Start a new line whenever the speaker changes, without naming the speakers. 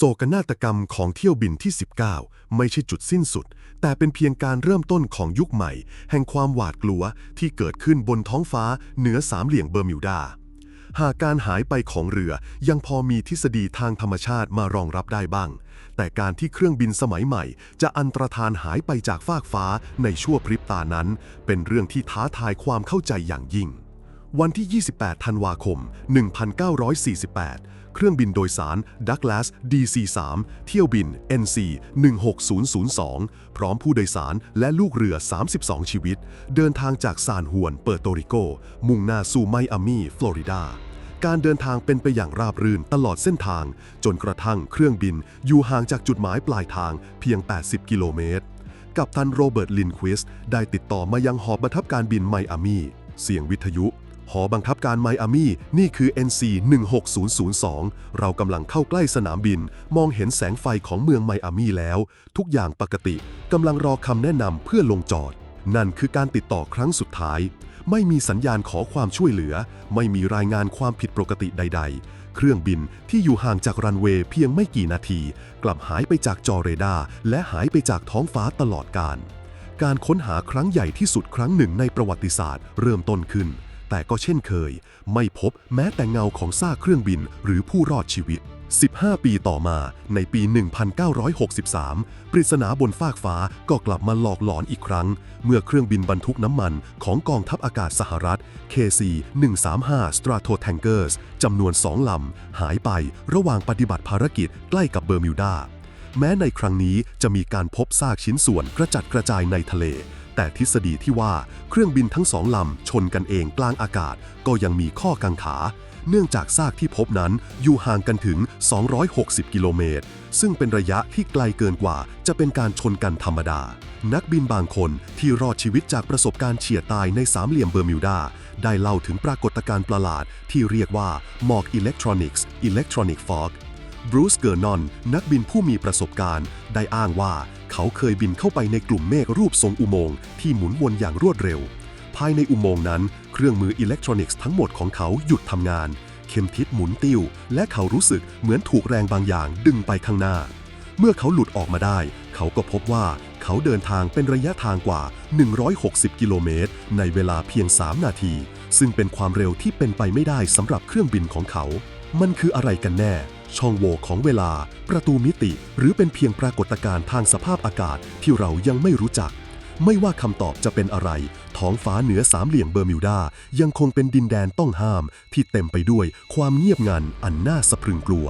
โศกนาฏกรรมของเที่ยวบินที่ 19 ไม่ใช่จุดสิ้นสุด แต่เป็นเพียงการเริ่มต้นของยุคใหม่ แห่งความหวาดกลัวที่เกิดขึ้นบนท้องฟ้าเหนือสามเหลี่ยมเบอร์มิวดา หากการหายไปของเรือยังพอมีทฤษฎีทางธรรมชาติมารองรับได้บ้าง แต่การที่เครื่องบินสมัยใหม่ จะอันตรธานหายไปจากฟากฟ้าในชั่วพริบตานั้น เป็นเรื่องที่ท้าทายความเข้าใจอย่างยิ่งวันที่ 28 ธันวาคม 1948 เครื่องบินโดยสาร Douglas DC-3 เที่ยวบิน NC 16002 พร้อมผู้โดยสารและลูกเรือ 32 ชีวิต เดินทางจากซานฮวนเปิร์โตริโก มุ่งหน้าสู่ไมอามี ฟลอริดาการเดินทางเป็นไปอย่างราบรื่นตลอดเส้นทาง จนกระทั่งเครื่องบินอยู่ห่างจากจุดหมายปลายทางเพียง 80 กิโลเมตร กัปตันโรเบิร์ตลินควิสได้ติดต่อมายังหอบังคับการบินไมอามี เสียงวิทยุ หอบังคับการไมอามี่นี่คือ NC 16002 เรากำลังเข้าใกล้สนามบิน มองเห็นแสงไฟของเมืองไมอามี่แล้ว ทุกอย่างปกติกำลังรอคำแนะนำเพื่อลงจอด นั่นคือการติดต่อครั้งสุดท้าย ไม่มีสัญญาณขอความช่วยเหลือ ไม่มีรายงานความผิดปกติใด ๆ เครื่องบินที่อยู่ห่างจากรันเวย์เพียงไม่กี่นาที กลับหายไปจากจอเรดาร์และหายไปจากท้องฟ้าตลอดการการค้นหาครั้งใหญ่ที่สุดครั้งหนึ่งในประวัติศาสตร์ เริ่มต้นขึ้น แต่ก็เช่นเคย ไม่พบแม้แต่เงาของซากเครื่องบินหรือผู้รอดชีวิต 15 ปีต่อมาในปี 1963 ปริศนาบนฟากฟ้าก็กลับมาหลอกหลอนอีกครั้ง เมื่อเครื่องบินบรรทุกน้ำมันของกองทัพอากาศสหรัฐ KC-135 Strato Tankers จำนวนสองลำ หายไประหว่างปฏิบัติภารกิจใกล้กับเบอร์มิวดาแม้ในครั้งนี้จะมีการพบซากชิ้นส่วนกระจัดกระจายในทะเล แต่ทฤษฎีที่ว่าเครื่องบินทั้งสองลำชนกันเองกลางอากาศก็ยังมีข้อกังขา เนื่องจากซากที่พบนั้นอยู่ห่างกันถึง 260 กิโลเมตร ซึ่งเป็นระยะที่ไกลเกินกว่าจะเป็นการชนกันธรรมดา นักบินบางคนที่รอดชีวิตจากประสบการณ์เฉียดตายในสามเหลี่ยมเบอร์มิวดา ได้เล่าถึงปรากฏการณ์ประหลาดที่เรียกว่าหมอกอิเล็กทรอนิกส์อิเล็กทรอนิกฟอกบรูซ เกอร์นอน นักบินผู้มีประสบการณ์ ได้อ้างว่า เขาเคยบินเข้าไปในกลุ่มเมฆรูปทรงอุโมงค์ที่หมุนวนอย่างรวดเร็ว ภายในอุโมงค์นั้น เครื่องมืออิเล็กทรอนิกส์ทั้งหมดของเขาหยุดทำงาน เข็มทิศหมุนติ้ว และเขารู้สึกเหมือนถูกแรงบางอย่างดึงไปข้างหน้า เมื่อเขาหลุดออกมาได้ เขาก็พบว่าเขาเดินทางเป็นระยะทางกว่า 160 กิโลเมตร ในเวลาเพียง 3 นาที ซึ่งเป็นความเร็วที่เป็นไปไม่ได้สำหรับเครื่องบินของเขา มันคืออะไรกันแน่ ช่องโหว่ของเวลา ประตูมิติ หรือเป็นเพียงปรากฏการณ์ทางสภาพอากาศที่เรายังไม่รู้จัก ไม่ว่าคำตอบจะเป็นอะไร ท้องฟ้าเหนือสามเหลี่ยมเบอร์มิวดา ยังคงเป็นดินแดนต้องห้ามที่เต็มไปด้วยความเงียบงันอันน่าสะพรึงกลัว